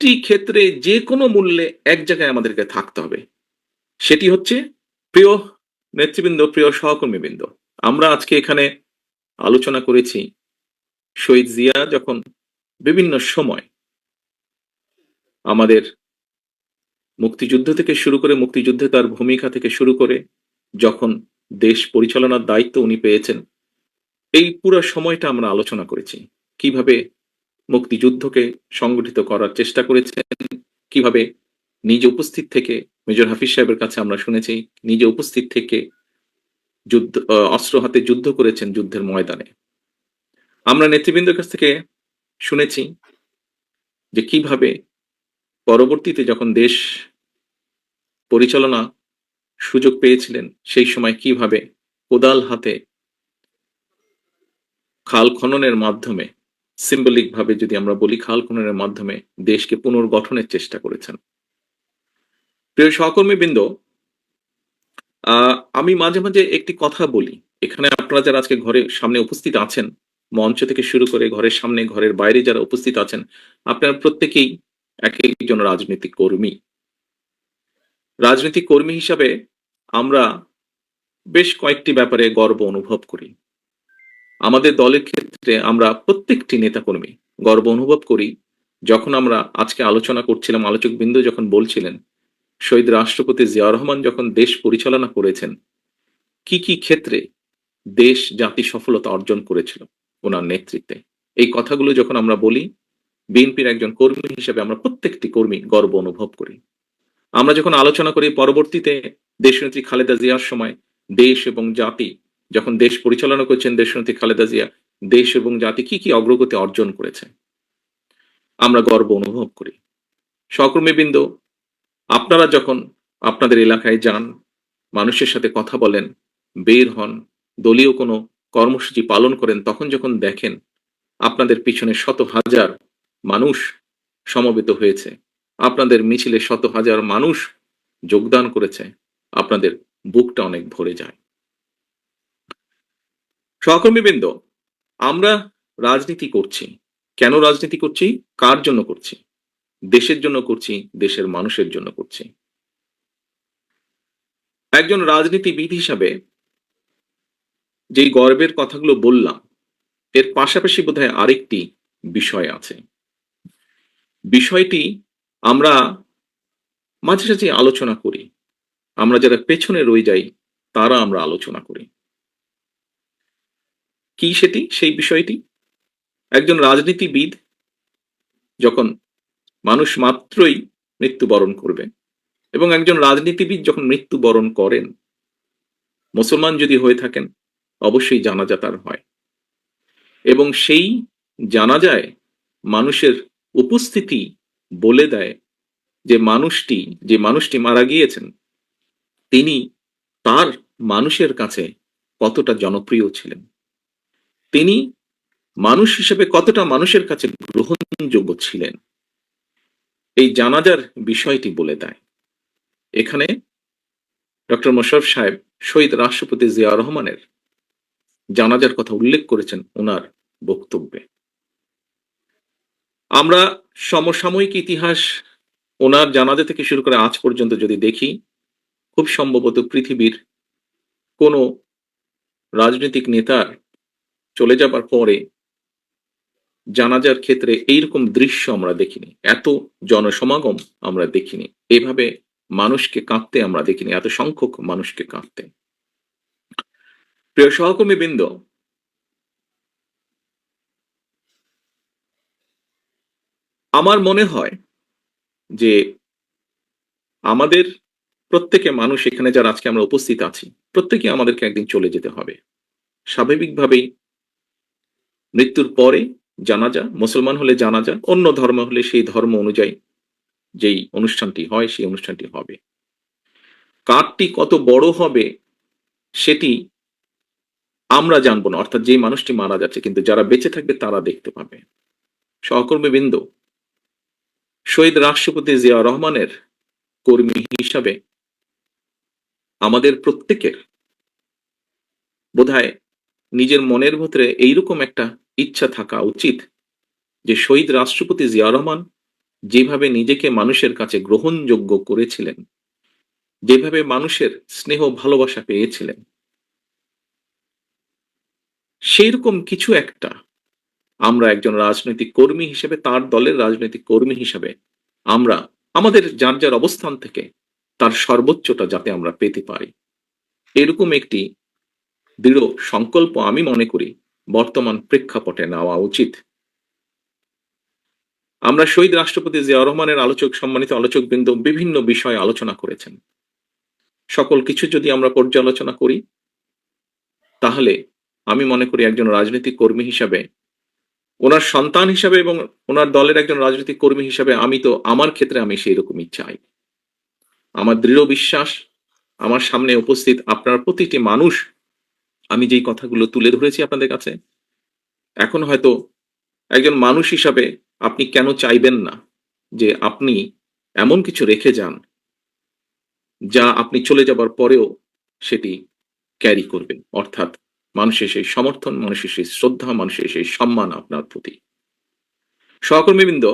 একটি ক্ষেত্রে যে কোনো মূল্যে এক জায়গায় আমাদেরকে থাকতে হবে। সেটি হচ্ছে প্রিয় নেতৃবৃন্দ, প্রিয় সহকর্মীবৃন্দ। আমরা আজকে এখানে আলোচনা করেছি শহীদ জিয়া যখন বিভিন্ন সময় আমাদের মুক্তিযুদ্ধ থেকে শুরু করে, মুক্তিযুদ্ধে তার ভূমিকা থেকে শুরু করে, যখন দেশ পরিচালনার দায়িত্ব উনি পেয়েছেন, এই পুরো সময়টা আমরা আলোচনা করেছি। কীভাবে মুক্তিযুদ্ধকে সংগঠিত করার চেষ্টা করেছেন। কীভাবে নিজে উপস্থিত থেকে মেজর হাফিজ সাহেবের কাছে আমরা শুনেছি, নিজে উপস্থিত থেকে যুদ্ধ অস্ত্র হাতে যুদ্ধ করেছেন যুদ্ধের ময়দানে। আমরা নেতৃবৃন্দের কাছ থেকে শুনেছি যে কীভাবে পরবর্তীতে যখন দেশ পরিচালনা সুযোগ পেয়েছিলেন, সেই সময় কীভাবে কোদাল হাতে খাল খননের মাধ্যমে সিম্বলিক ভাবে যদি আমরা বলি, খাল খননের মাধ্যমে দেশকে পুনর্গঠনের চেষ্টা করেছেন। প্রিয় সহকর্মীবৃন্দ আমি মাঝে মাঝে একটি কথা বলি। এখানে আপনারা যারা আজকে ঘরে সামনে উপস্থিত আছেন, মঞ্চ থেকে শুরু করে ঘরের সামনে, ঘরের বাইরে যারা উপস্থিত আছেন, আপনারা প্রত্যেকেই এক একজন রাজনৈতিক কর্মী। রাজনৈতিক কর্মী হিসাবে আমরা বেশ কয়েকটি ব্যাপারে গর্ব অনুভব করি। আমাদের দলের ক্ষেত্রে আমরা প্রত্যেকটি নেতাকর্মী গর্ব অনুভব করি। যখন আমরা আজকে আলোচনা করছিলাম আলোচক বিন্দু যখন বলছিলেন, শহীদ রাষ্ট্রপতি জিয়া রহমান যখন দেশ পরিচালনা করেছেন, কি কি ক্ষেত্রে দেশ জাতি সফলতা অর্জন করেছিল ওনার নেতৃত্বে? এই কথাগুলো যখন আমরা বলি, বিএনপির একজন কর্মী হিসেবে আমরা প্রত্যেকটি কর্মী গর্ব অনুভব করি। আমরা যখন আলোচনা করি, পরবর্তীতে দেশনেত্রী খালেদা জিয়ার সময় দেশ এবং জাতি যখন দেশ পরিচালনা করছেন দেশনেত্রী খালেদা জিয়া, দেশ এবং জাতি কি কি অগ্রগতি অর্জন করেছে আমরা গর্ব অনুভব করি। সহকর্মীবৃন্দ আপনারা যখন আপনাদের এলাকায় যান, মানুষের সাথে কথা বলেন, বের হন, দলীয় কোনো কর্মসূচি পালন করেন, তখন যখন দেখেন আপনাদের পিছনে শত হাজার মানুষ সমবেত হয়েছে, আপনাদের মিছিলে শত হাজার মানুষ যোগদান করেছে, আপনাদের বুকটা অনেক ভরে যায়। সহকর্মীবৃন্দ, আমরা রাজনীতি করছি। কেন রাজনীতি করছি? কার জন্য করছি? দেশের জন্য করছি, দেশের মানুষের জন্য করছি। একজন রাজনীতিবিদ হিসাবে যেই গর্বের কথাগুলো বললাম, এর পাশাপাশি বোধহয় আরেকটি বিষয় আছে। বিষয়টি আমরা মাঝে সাঝে আলোচনা করি। আমরা যারা পেছনে রয়ে যাই, তারা আমরা আলোচনা করি। কি সেটি? সেই বিষয়টি? একজন রাজনীতিবিদ যখন মানুষ মাত্রই মৃত্যুবরণ করবে এবং একজন রাজনীতিবিদ যখন মৃত্যুবরণ করেন, মুসলমান যদি হয়ে থাকেন, অবশ্যই জানাজা তার হয়। এবং সেই জানাজায় মানুষের উপস্থিতি বলে দেয় যে মানুষটি যে মানুষটি মারা গিয়েছেন, তিনি তার মানুষের কাছে কতটা জনপ্রিয় ছিলেন। তিনি মানুষ হিসেবে কতটা মানুষের কাছে গ্রহণযোগ্য ছিলেন? এই জানাজার বিষয়টি বলে দেয়। এখানে ডক্টর মোশারফ সাহেব শহীদ রাষ্ট্রপতি জিয়া রহমানের জানাজার কথা উল্লেখ করেছেন ওনার বক্তব্যে। আমরা সমসাময়িক ইতিহাস ওনার জানাজা থেকে শুরু করে আজ পর্যন্ত যদি দেখি, খুব সম্ভবত পৃথিবীর কোনো রাজনৈতিক নেতার চলে যাবার পরে জানাজার ক্ষেত্রে এইরকম দৃশ্য আমরা দেখিনি। এত জনসমাগম আমরা দেখিনি। এভাবে মানুষকে কাঁদতে আমরা দেখিনি। এত সংখ্যক মানুষকে কাঁদতে। প্রিয় সহকর্মী বৃন্দ আমার মনে হয় যে আমাদের প্রত্যেকে মানুষ এখানে যারা আজকে আমরা উপস্থিত আছি, প্রত্যেকে আমাদেরকে একদিন চলে যেতে হবে। স্বাভাবিকভাবেই মৃত্যুর পরে জানাজা, মুসলমান হলে জানাজা, অন্য ধর্ম হলে সেই ধর্ম অনুযায়ী যেই অনুষ্ঠানটি হয়, সেই অনুষ্ঠানটি হবে। কারটি কত বড় হবে সেটি আমরা জানব না, অর্থাৎ যে মানুষটি মারা যাচ্ছে, কিন্তু যারা বেঁচে থাকবে তারা দেখতে পাবে। সহকর্মী বৃন্দ শহীদ রাষ্ট্রপতি জিয়া রহমানের কর্মী হিসাবে আমাদের প্রত্যেকের বোধহয় নিজের মনের ভেতরে এইরকম একটা ইচ্ছা থাকা উচিত যে শহীদ রাষ্ট্রপতি জিয়া রহমান যেভাবে নিজেকে মানুষের কাছে গ্রহণযোগ্য করেছিলেন, যেভাবে মানুষের স্নেহ ভালোবাসা পেয়েছিলেন। সেইরকম কিছু একটা আমরা একজন রাজনৈতিক কর্মী হিসেবে, তার দলের রাজনৈতিক কর্মী হিসেবে আমরা, আমাদের যার যার অবস্থান থেকে তার সর্বোচ্চটা যাতে আমরা পেতে পারি। এরকম একটি দৃঢ় সংকল্প আমি মনে করি, বর্তমান প্রেক্ষাপটে নেওয়া উচিত। আমরা শহীদ রাষ্ট্রপতি জিয়া রহমানের আলোচক, সম্মানিত আলোচক বৃন্দ বিভিন্ন বিষয়ে আলোচনা করেছেন। সকল কিছু যদি আমরা পর্যালোচনা করি, তাহলে আমি মনে করি একজন রাজনৈতিক কর্মী হিসাবে, ওনার সন্তান হিসাবে এবং ওনার দলের একজন রাজনৈতিক কর্মী হিসাবে আমি তো আমার ক্ষেত্রে আমি সেই রকমই চাই। আমার দৃঢ় বিশ্বাস, আমার সামনে উপস্থিত আপনার প্রতিটি মানুষ আমি যেই কথাগুলো তুলে ধরেছি আপনাদের কাছে, এখন হয়তো একজন মানুষ হিসাবে আপনি কেন চাইবেন না যে আপনি এমন কিছু রেখে যান যা আপনি চলে যাবার পরেও সেটি ক্যারি করবেন। অর্থাৎ মানুষের সেই সমর্থন, মানুষের সেই শ্রদ্ধা, মানুষের সেই সম্মান আপনার প্রতি। সহকর্মীবৃন্দ,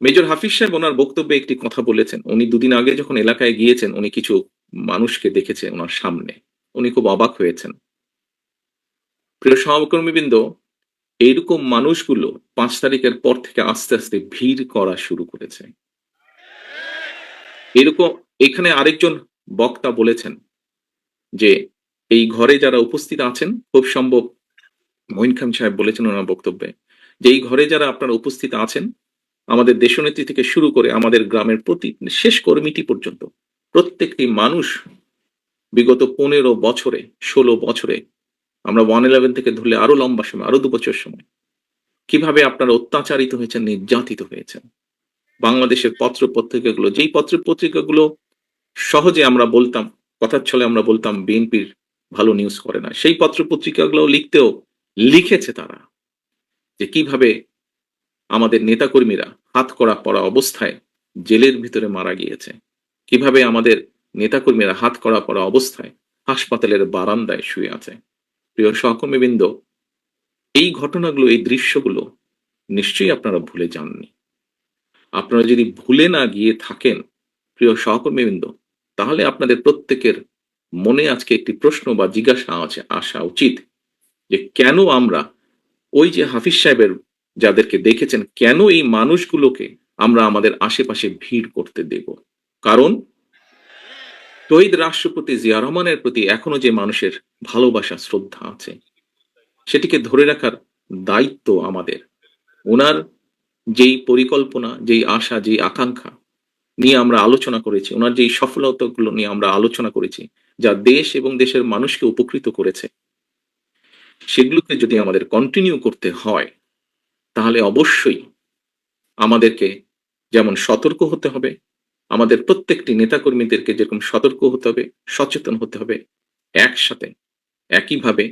মেজর হাফিজ সাহেব ওনার বক্তব্যে একটি কথা বলেছেন। উনি দুদিন আগে যখন এলাকায় গিয়েছেন, উনি কিছু মানুষকে দেখেছে ওনার সামনে। উনি খুব অবাক হয়েছেন। প্রিয় সহকর্মীবৃন্দ এইরকম মানুষগুলো পাঁচ তারিখের পর থেকে আস্তে আস্তে ভিড় করা শুরু করেছে। এরকম, এখানে আরেকজন বক্তা বলেছেন যে, এই ঘরে যারা উপস্থিত আছেন, খুব সম্ভব মঈন খান সাহেব বলেছেন ওনার বক্তব্যে, যে এই ঘরে যারা আপনারা উপস্থিত আছেন, আমাদের দেশনেত্রী থেকে শুরু করে আমাদের গ্রামের প্রতি, শেষ কর্মীটি পর্যন্ত প্রত্যেকটি মানুষ বিগত পনেরো বছরে, ষোলো বছরে, আমরা ওয়ান ইলেভেন থেকে ধরলে আরও লম্বা সময়, আরও দু বছর সময়, কীভাবে আপনারা অত্যাচারিত হয়েছেন, নির্যাতিত হয়েছেন? বাংলাদেশের পত্র পত্রিকাগুলো যেই পত্র পত্রিকাগুলো সহজে আমরা বলতাম, কথার ছলে আমরা বলতাম, বিএনপির ভালো নিউজ করে না, সেই পত্র পত্রিকাগুলো লিখতেও লিখেছে তারা, যে কীভাবে আমাদের নেতাকর্মীরা হাত করা পড়া অবস্থায় জেলের ভিতরে মারা গিয়েছে। কীভাবে আমাদের নেতাকর্মীরা হাত করা পড়া অবস্থায় হাসপাতালের বারান্দায় শুয়ে আছে? প্রিয় সহকর্মীবৃন্দ, এই ঘটনাগুলো, এই দৃশ্যগুলো নিশ্চয়ই আপনারা ভুলে যাননি। আপনারা যদি ভুলে না গিয়ে থাকেন, প্রিয় সহকর্মীবৃন্দ, তাহলে আপনাদের প্রত্যেকের মনে আজকে একটি প্রশ্ন বা জিজ্ঞাসা আছে, আসা উচিত যে কেন আমরা ওই যে হাফিজ সাহেবের যাদেরকে দেখেছেন, কেন এই মানুষগুলোকে আমরা আমাদের আশেপাশে ভিড় করতে দেব? কারণ শহীদ রাষ্ট্রপতি জিয়া রহমানের প্রতি এখনও যে মানুষের ভালোবাসা, শ্রদ্ধা আছে, সেটিকে ধরে রাখার দায়িত্ব আমাদের। ওনার যেই পরিকল্পনা, যেই আশা, যেই আকাঙ্ক্ষা নিয়ে আমরা আলোচনা করেছি, ওনার যেই সফলতাগুলো নিয়ে আমরা আলোচনা করেছি, যা দেশ এবং দেশের মানুষকে উপকৃত করেছে, সেগুলোকে যদি আমাদের কন্টিনিউ করতে হয়, তাহলে অবশ্যই আমাদেরকে যেমন সতর্ক হতে হবে আমাদের প্রত্যেকটি নেতাকর্মীদেরকে যেরকম সতর্ক হতে হবে, সচেতন হতে হবে একসাথে। একইভাবে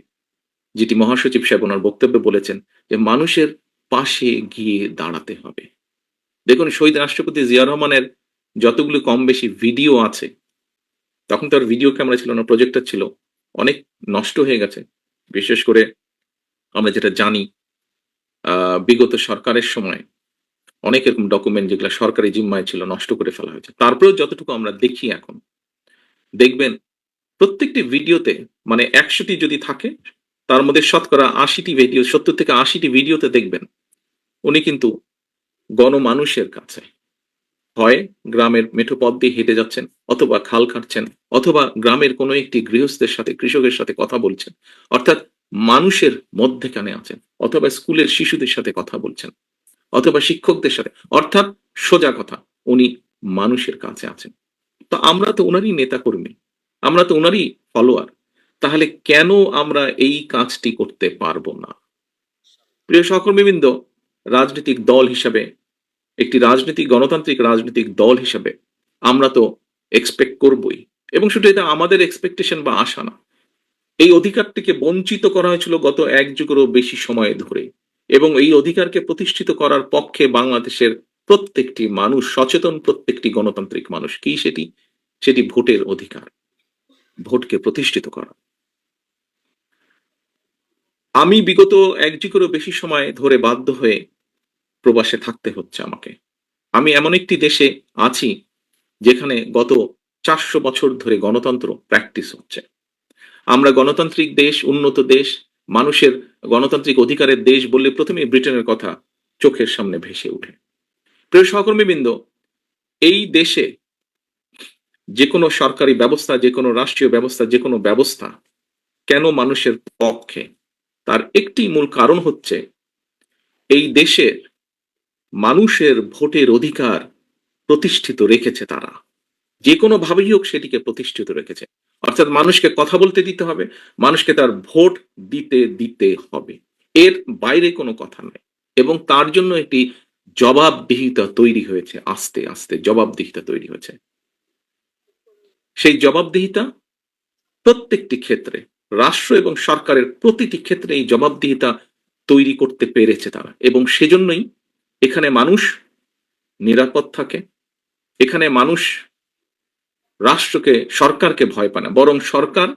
যেটি মহাসচিব সাহেব ওনার বক্তব্যে বলেছেন যে মানুষের পাশে গিয়ে দাঁড়াতে হবে। দেখুন, শহীদ রাষ্ট্রপতি জিয়া রহমানের যতগুলো কম বেশি ভিডিও আছে, তখন তার ভিডিও ক্যামেরা ছিল না, প্রজেক্টর ছিল, অনেক নষ্ট হয়ে গেছে। বিশেষ করে আমরা যেটা জানি বিগত সরকারের সময় অনেক এরকম ডকুমেন্ট যেগুলো সরকারি জিম্মায় ছিল নষ্ট করে ফেলা হয়েছে। তারপরেও যতটুকু আমরা দেখি এখন, দেখবেন প্রত্যেকটি ভিডিওতে মানে একশোটি যদি থাকে, তার মধ্যে শতকরা আশিটি ভিডিও সত্তর থেকে আশিটি ভিডিওতে দেখবেন, উনি কিন্তু গণমানুষের কাছে হয় গ্রামের মেঠো পথ দিয়ে হেঁটে যাচ্ছেন, অথবা খাল কাটছেন, অথবা গ্রামের কোনো একটি গৃহস্থের সাথে, কৃষকের সাথে কথা বলছেন, অর্থাৎ মানুষের মধ্যেখানে আছেন, অথবা স্কুলের শিশুদের সাথে কথা বলছেন। অথবা শিক্ষকদের সাথে। অর্থাৎ সোজা কথা, উনি মানুষের কাছে আছেন। তো আমরা তো ওনারই নেতা কর্মী আমরা তো ওনারই ফলোয়ার তাহলে কেন আমরা এই কাজটি করতে পারব না? প্রিয় সহকর্মীবৃন্দ, রাজনৈতিক দল হিসাবে, একটি রাজনৈতিক, গণতান্ত্রিক রাজনৈতিক দল হিসাবে আমরা তো এক্সপেক্ট করবই। এবং শুধু এটা আমাদের এক্সপেকটেশন বা আশা না, এই অধিকারটিকে বঞ্চিত করা হয়েছিল গত এক যুগেরও বেশি সময় ধরে। এবং এই অধিকারকে প্রতিষ্ঠিত করার পক্ষে বাংলাদেশের প্রত্যেকটি মানুষ, সচেতন প্রত্যেকটি গণতান্ত্রিক মানুষ, কি সেটি? সেটি ভোটের অধিকার, ভোটকে প্রতিষ্ঠিত করা। আমি বিগত এক যুগেরও বেশি সময় ধরে বাধ্য হয়ে প্রবাসে থাকতে হচ্ছে আমাকে। আমি এমন একটি দেশে আছি যেখানে গত চারশো বছর ধরে গণতন্ত্র প্র্যাকটিস হচ্ছে। আমরা গণতান্ত্রিক দেশ, উন্নত দেশ মানুষের গণতান্ত্রিক অধিকারের দেশ বললে প্রথমে ব্রিটেনের কথা চোখের সামনে ভেসে উঠে প্রিয় সহকর্মীবৃন্দ, এই দেশে যে কোনো সরকারি ব্যবস্থা যে কোনো রাষ্ট্রীয় ব্যবস্থা যে কোনো ব্যবস্থা কেন মানুষের পক্ষে? তার একটি মূল কারণ হচ্ছে এই দেশের মানুষের ভোটের অধিকার প্রতিষ্ঠিত রেখেছে তারা। যে কোনো ভাবেই হোক সেটিকে প্রতিষ্ঠিত রেখেছে। অর্থাৎ মানুষকে কথা বলতে দিতে হবে, মানুষকে তার ভোট দিতে দিতে হবে। এর বাইরে কোনো কথা নাই। এবং তার জন্য একটি জবাবদিহিতা তৈরি হয়েছে আস্তে আস্তে, জবাবদিহিতা তৈরি হয়েছে। সেই জবাবদিহিতা প্রত্যেকটি ক্ষেত্রে, রাষ্ট্র এবং সরকারের প্রতিটি ক্ষেত্রে এই জবাবদিহিতা তৈরি করতে পেরেছে তারা। এবং সেজন্যই এখানে মানুষ নিরাপদ থাকে, এখানে মানুষ রাষ্ট্রকে, সরকারকে ভয় পায় না, বরং সরকার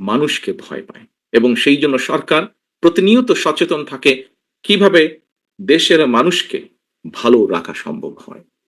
মানুষকে ভয় পায়। এবং সেই জন্য সরকার প্রতিনিয়ত সচেতন থাকে কীভাবে দেশের মানুষকে ভালো রাখা সম্ভব হয়।